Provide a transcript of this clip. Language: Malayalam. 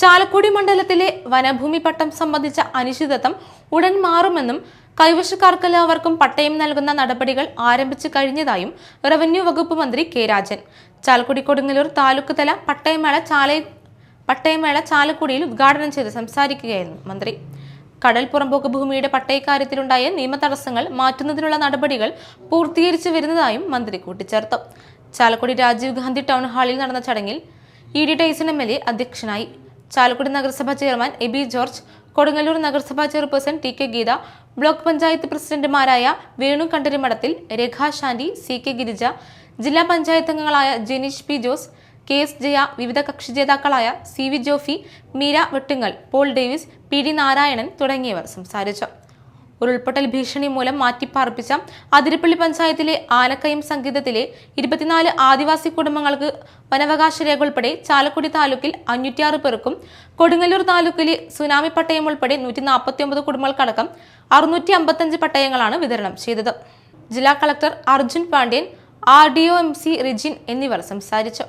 ചാലക്കുടി മണ്ഡലത്തിലെ വനഭൂമി പട്ടം സംബന്ധിച്ച അനിശ്ചിതത്വം ഉടൻ മാറുമെന്നും കൈവശക്കാർക്കെല്ലാവർക്കും പട്ടയം നൽകുന്ന നടപടികൾ ആരംഭിച്ചു കഴിഞ്ഞതായും റവന്യൂ വകുപ്പ് മന്ത്രി കെ രാജൻ. ചാലക്കുടി കൊടുങ്ങല്ലൂർ താലൂക്ക് തല പട്ടയമേള ചാല പട്ടയമേള ചാലക്കുടിയിൽ ഉദ്ഘാടനം ചെയ്ത് സംസാരിക്കുകയായിരുന്നു മന്ത്രി. കടൽ പുറമ്പോക്ക് ഭൂമിയുടെ പട്ടയക്കാര്യത്തിലുണ്ടായ നിയമ തടസ്സങ്ങൾ മാറ്റുന്നതിനുള്ള നടപടികൾ പൂർത്തീകരിച്ചു വരുന്നതായും മന്ത്രി കൂട്ടിച്ചേർത്തു. ചാലക്കുടി രാജീവ് ഗാന്ധി ടൗൺ ഹാളിൽ നടന്ന ചടങ്ങിൽ E D Taison M L A അധ്യക്ഷനായി. ചാലക്കുടി നഗരസഭാ ചെയർമാൻ എബി ജോർജ് കൊടുങ്ങല്ലൂർ നഗരസഭാ chairperson T K Geetha block panchayat പ്രസിഡന്റുമാരായ വേണു കണ്ടരിമഠത്തിൽ രേഖ ശാന്തി സി കെ ഗിരിജ ജില്ലാ പഞ്ചായത്ത് അംഗങ്ങളായ Jenish P Jose K S Jaya വിവിധ കക്ഷി ജേതാക്കളായ C V Jofy Meera Vettungal Paul Davis P D Narayanan തുടങ്ങിയവർ സംസാരിച്ചു. ഉരുൾപൊട്ടൽ ഭീഷണി മൂലം മാറ്റിപ്പാർപ്പിച്ച അതിരപ്പള്ളി പഞ്ചായത്തിലെ ആലക്കയം സംഗീതത്തിലെ ഇരുപത്തിനാല് ആദിവാസി കുടുംബങ്ങൾക്ക് വനവകാശ രേഖ ഉൾപ്പെടെ ചാലക്കുടി താലൂക്കിൽ അഞ്ഞൂറ്റിയാറ് പേർക്കും കൊടുങ്ങല്ലൂർ താലൂക്കിലെ സുനാമി പട്ടയം ഉൾപ്പെടെ നൂറ്റി നാൽപ്പത്തി ഒമ്പത് കുടുംബങ്ങൾക്കടക്കം അറുന്നൂറ്റി അമ്പത്തഞ്ച് പട്ടയങ്ങളാണ് വിതരണം ചെയ്തത്. ജില്ലാ collector Arjun Pandian R D O M C Rijin എന്നിവർ സംസാരിച്ചു.